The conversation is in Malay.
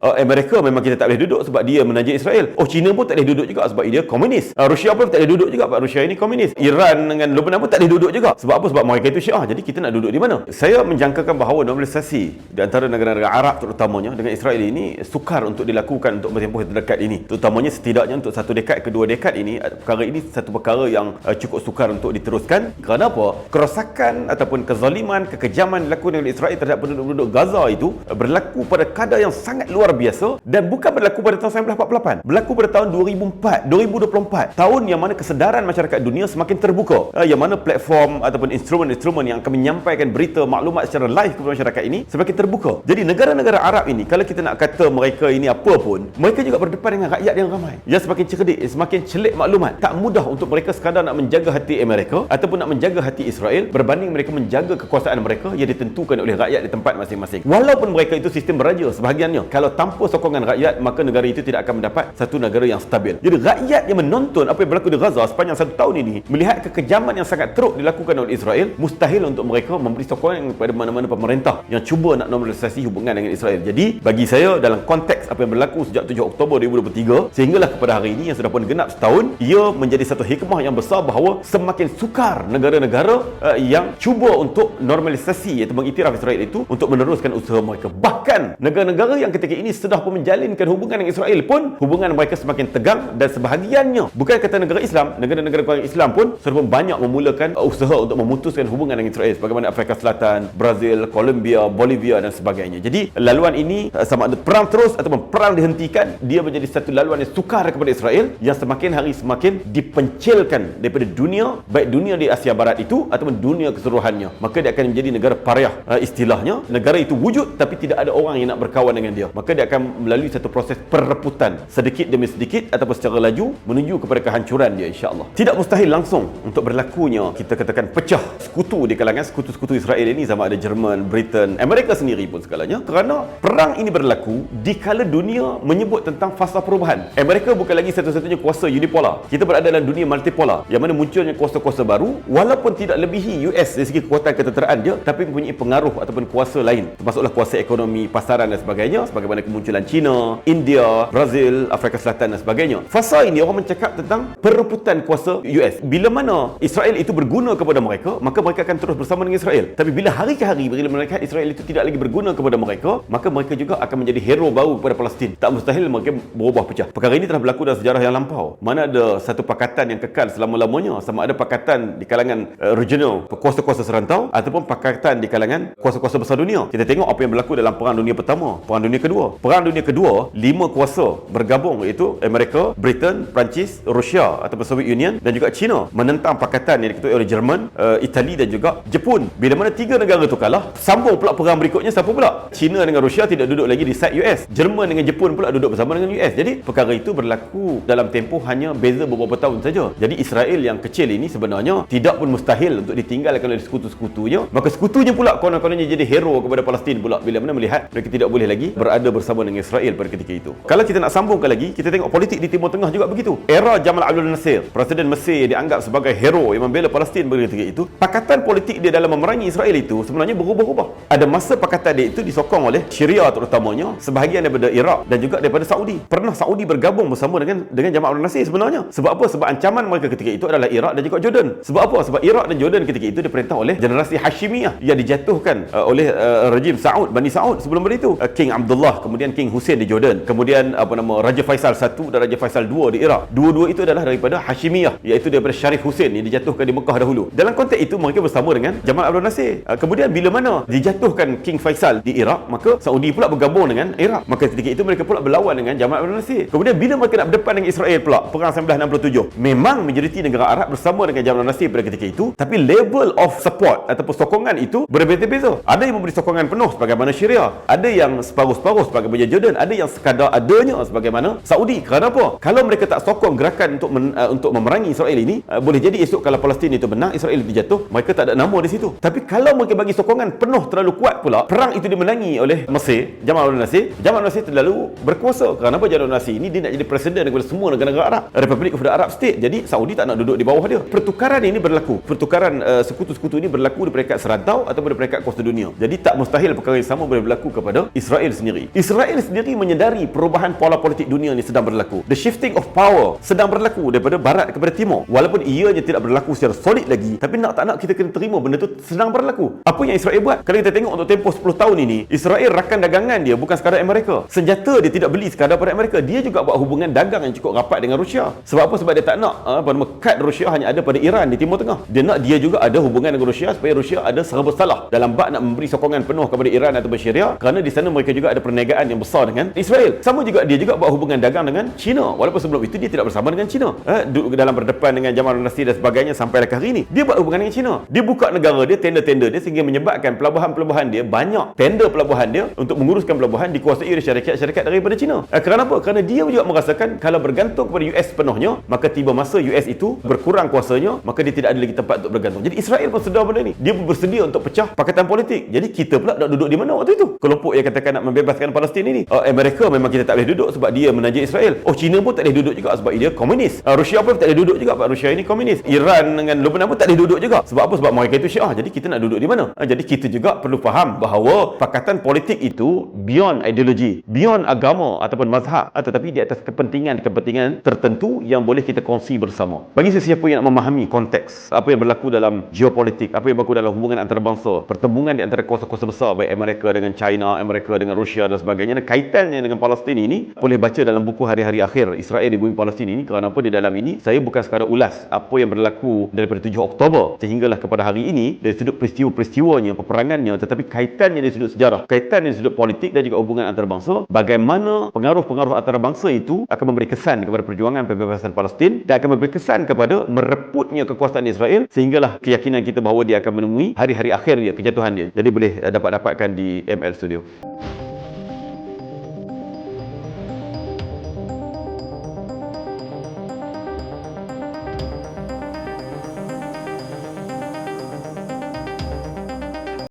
Uh, Amerika memang kita tak boleh duduk sebab dia menaja Israel. Oh China pun tak boleh duduk juga sebab dia komunis. Uh, Rusia pun tak boleh duduk juga sebab Rusia ini komunis. Iran dengan Lebanon pun tak boleh duduk juga. Sebab apa? Sebab mereka itu Syiah. Jadi kita nak duduk di mana? Saya menjangkakan bahawa normalisasi di antara negara-negara Arab terutamanya dengan Israel ini sukar untuk dilakukan untuk tempoh terdekat ini. Terutamanya setidaknya untuk satu dekad kedua dekad ini perkara ini satu perkara yang uh, cukup sukar untuk diteruskan. Kerana apa? Kerosakan ataupun kezaliman, kekejaman dilakukan oleh Israel terhadap penduduk-penduduk Gaza itu berlaku pada kadar yang sangat luar luar biasa dan bukan berlaku pada tahun 1948 berlaku pada tahun 2004 2024 tahun yang mana kesedaran masyarakat dunia semakin terbuka. Uh, yang mana platform ataupun instrumen-instrumen yang akan menyampaikan berita maklumat secara live kepada masyarakat ini semakin terbuka. Jadi negara-negara Arab ini kalau kita nak kata mereka ini apa pun mereka juga berdepan dengan rakyat yang ramai. Yang semakin cerdik semakin celik maklumat. Tak mudah untuk mereka sekadar nak menjaga hati Amerika ataupun nak menjaga hati Israel berbanding mereka menjaga kekuasaan mereka yang ditentukan oleh rakyat di tempat masing-masing. Walaupun mereka itu sistem beraja sebahagiannya kalau tanpa sokongan rakyat maka negara itu tidak akan mendapat satu negara yang stabil. Jadi rakyat yang menonton apa yang berlaku di Gaza sepanjang satu tahun ini melihat kekejaman yang sangat teruk dilakukan oleh Israel mustahil untuk mereka memberi sokongan kepada mana-mana pemerintah yang cuba nak normalisasi hubungan dengan Israel. Jadi bagi saya dalam konteks apa yang berlaku sejak 7 Oktober 2023 sehinggalah kepada hari ini yang sudah pun genap setahun ia menjadi satu hikmah yang besar bahawa semakin sukar negara-negara uh, yang cuba untuk normalisasi atau mengiktiraf Israel itu untuk meneruskan usaha mereka. Bahkan negara-negara yang ketika ini ini sudah pun menjalinkan hubungan dengan Israel pun hubungan mereka semakin tegang dan sebahagiannya. Bukan kata negara Islam negara-negara Islam pun sudah pun banyak memulakan usaha untuk memutuskan hubungan dengan Israel sebagaimana Afrika Selatan Brazil Colombia Bolivia dan sebagainya. Jadi laluan ini eh, sama ada perang terus ataupun perang dihentikan dia menjadi satu laluan yang sukar kepada Israel yang semakin hari semakin dipencilkan daripada dunia baik dunia di Asia Barat itu ataupun dunia keseluruhannya. Maka dia akan menjadi negara pariah eh, istilahnya. Negara itu wujud tapi tidak ada orang yang nak berkawan dengan dia. Maka dia akan melalui satu proses pereputan sedikit demi sedikit ataupun secara laju menuju kepada kehancuran dia insya-Allah. Tidak mustahil langsung untuk berlakunya kita katakan pecah sekutu di kalangan sekutu-sekutu Israel ini sama ada Jerman, Britain, Amerika sendiri pun segalanya kerana perang ini berlaku di kala dunia menyebut tentang fasa perubahan. Amerika bukan lagi satu-satunya kuasa unipolar. Kita berada dalam dunia multipolar yang mana munculnya kuasa-kuasa baru walaupun tidak lebihi US dari segi kekuatan ketenteraan dia tapi mempunyai pengaruh ataupun kuasa lain termasuklah kuasa ekonomi, pasaran dan sebagainya sebagaimana kemunculan China, India, Brazil, Afrika Selatan dan sebagainya. Fasa ini orang mencakap tentang perebutan kuasa US. Bila mana Israel itu berguna kepada mereka, maka mereka akan terus bersama dengan Israel. Tapi bila hari ke hari bila mereka Israel itu tidak lagi berguna kepada mereka, maka mereka juga akan menjadi hero baru kepada Palestin. Tak mustahil mereka berubah pecah. Perkara ini telah berlaku dalam sejarah yang lampau. Mana ada satu pakatan yang kekal selama-lamanya sama ada pakatan di kalangan uh, regional kuasa-kuasa serantau ataupun pakatan di kalangan kuasa-kuasa besar dunia. Kita tengok apa yang berlaku dalam perang dunia pertama, perang dunia kedua. Perang dunia kedua, lima kuasa bergabung iaitu Amerika, Britain, Perancis, Rusia ataupun Soviet Union dan juga China menentang pakatan yang diketuai oleh Jerman, uh, Itali dan juga Jepun. Bila mana tiga negara itu kalah, sambung pula perang berikutnya siapa pula? China dengan Rusia tidak duduk lagi di side US. Jerman dengan Jepun pula duduk bersama dengan US. Jadi perkara itu berlaku dalam tempoh hanya beza beberapa tahun saja. Jadi Israel yang kecil ini sebenarnya tidak pun mustahil untuk ditinggalkan oleh sekutu-sekutunya. Maka sekutunya pula konon-kononnya jadi hero kepada Palestin pula bila mana melihat mereka tidak boleh lagi berada bersama dengan Israel pada ketika itu. Kalau kita nak sambungkan lagi, kita tengok politik di Timur Tengah juga begitu. Era Jamal Abdul Nasir, Presiden Mesir yang dianggap sebagai hero yang membela Palestin pada ketika itu, pakatan politik dia dalam memerangi Israel itu sebenarnya berubah-ubah. Ada masa pakatan dia itu disokong oleh Syria terutamanya, sebahagian daripada Iraq dan juga daripada Saudi. Pernah Saudi bergabung bersama dengan dengan Jamal Abdul Nasir sebenarnya. Sebab apa? Sebab ancaman mereka ketika itu adalah Iraq dan juga Jordan. Sebab apa? Sebab Iraq dan Jordan ketika itu diperintah oleh generasi Hashimiyah yang dijatuhkan uh, oleh uh, rejim Saud, Bani Saud sebelum itu. Uh, King Abdullah kemudian King Hussein di Jordan. Kemudian apa nama Raja Faisal 1 dan Raja Faisal 2 di Iraq. Dua-dua itu adalah daripada Hashimiyah iaitu daripada Sharif Hussein yang dijatuhkan di Mekah dahulu. Dalam konteks itu mereka bersama dengan Jamal Abdul Nasir. Ah, kemudian bila mana dijatuhkan King Faisal di Iraq maka Saudi pula bergabung dengan Iraq. Maka ketika itu mereka pula berlawan dengan Jamal Abdul Nasir. Kemudian bila mereka nak berdepan dengan Israel pula perang 1967 memang majoriti negara Arab bersama dengan Jamal Abdul Nasir pada ketika itu. Tapi level of support ataupun sokongan itu berbeza-beza. Ada yang memberi sokongan penuh sebagaimana Syria. Ada yang separuh-separuh sebagai bagaimana Jordan. Ada yang sekadar adanya sebagaimana Saudi. Kerana apa kalau mereka tak sokong gerakan untuk men, uh, untuk memerangi Israel ini uh, boleh jadi esok kalau Palestin itu menang Israel itu jatuh mereka tak ada nama di situ. Tapi kalau mereka bagi sokongan penuh terlalu kuat pula perang itu dimenangi oleh Mesir Jamal Abdul Nasir. Jamal Nasir terlalu berkuasa. Kerana apa Jamal Nasir ini? Dia nak jadi presiden kepada semua negara-negara Arab. Republik kepada Arab State. Jadi Saudi tak nak duduk di bawah dia. Pertukaran ini berlaku. Pertukaran uh, sekutu-sekutu ini berlaku di peringkat serantau atau di peringkat kuasa dunia. Jadi tak mustahil perkara yang sama boleh berlaku kepada Israel sendiri. Israel Israel sendiri menyedari perubahan pola politik dunia ni sedang berlaku. The shifting of power sedang berlaku daripada barat kepada timur. Walaupun ianya tidak berlaku secara solid lagi, tapi nak tak nak kita kena terima benda tu sedang berlaku. Apa yang Israel buat? Kalau kita tengok untuk tempoh 10 tahun ini, Israel rakan dagangan dia bukan sekadar Amerika. Senjata dia tidak beli sekadar pada Amerika. Dia juga buat hubungan dagang yang cukup rapat dengan Rusia. Sebab apa? Sebab dia tak nak ah, apa nama kad Rusia hanya ada pada Iran di Timur Tengah. Dia nak dia juga ada hubungan dengan Rusia supaya Rusia ada serba salah dalam bab nak memberi sokongan penuh kepada Iran atau Syria kerana di sana mereka juga ada perniagaan yang besar dengan Israel. Sama juga dia juga buat hubungan dagang dengan China. Walaupun sebelum itu dia tidak bersama dengan China. Eh, duduk dalam berdepan dengan Jamal Nasir dan sebagainya sampai ke hari ini. Dia buat hubungan dengan China. Dia buka negara dia, tender-tender dia sehingga menyebabkan pelabuhan-pelabuhan dia banyak tender pelabuhan dia untuk menguruskan pelabuhan dikuasai oleh syarikat-syarikat daripada China. Eh, kerana apa? Kerana dia juga merasakan kalau bergantung kepada US penuhnya, maka tiba masa US itu berkurang kuasanya, maka dia tidak ada lagi tempat untuk bergantung. Jadi Israel pun sedar benda ni. Dia bersedia untuk pecah pakatan politik. Jadi kita pula nak duduk di mana waktu itu? Kelompok yang katakan nak membebaskan Palestin ini. Uh, Amerika memang kita tak boleh duduk sebab dia menajik Israel. Oh China pun tak boleh duduk juga sebab dia komunis. Uh, Rusia pun tak boleh duduk juga sebab Rusia ini komunis. Iran dengan Lebanon pun tak boleh duduk juga. Sebab apa? Sebab mereka itu Syiah. Jadi kita nak duduk di mana? Uh, jadi kita juga perlu faham bahawa pakatan politik itu beyond ideologi, beyond agama ataupun mazhab, uh, tetapi di atas kepentingan-kepentingan tertentu yang boleh kita kongsi bersama. Bagi sesiapa yang nak memahami konteks apa yang berlaku dalam geopolitik, apa yang berlaku dalam hubungan antarabangsa, pertemuan di antara kuasa-kuasa besar baik Amerika dengan China, Amerika dengan Rusia dan sebagainya dan kaitannya dengan Palestin ini boleh baca dalam buku hari-hari akhir Israel di bumi Palestin ini kerana apa di dalam ini saya bukan sekadar ulas apa yang berlaku daripada 7 Oktober sehinggalah kepada hari ini dari sudut peristiwa-peristiwanya, peperangannya tetapi kaitannya dari sudut sejarah, kaitan dari sudut politik dan juga hubungan antarabangsa bagaimana pengaruh-pengaruh antarabangsa itu akan memberi kesan kepada perjuangan pembebasan Palestin dan akan memberi kesan kepada mereputnya kekuasaan Israel sehinggalah keyakinan kita bahawa dia akan menemui hari-hari akhir dia, kejatuhan dia. Jadi boleh dapat dapatkan di ML Studio.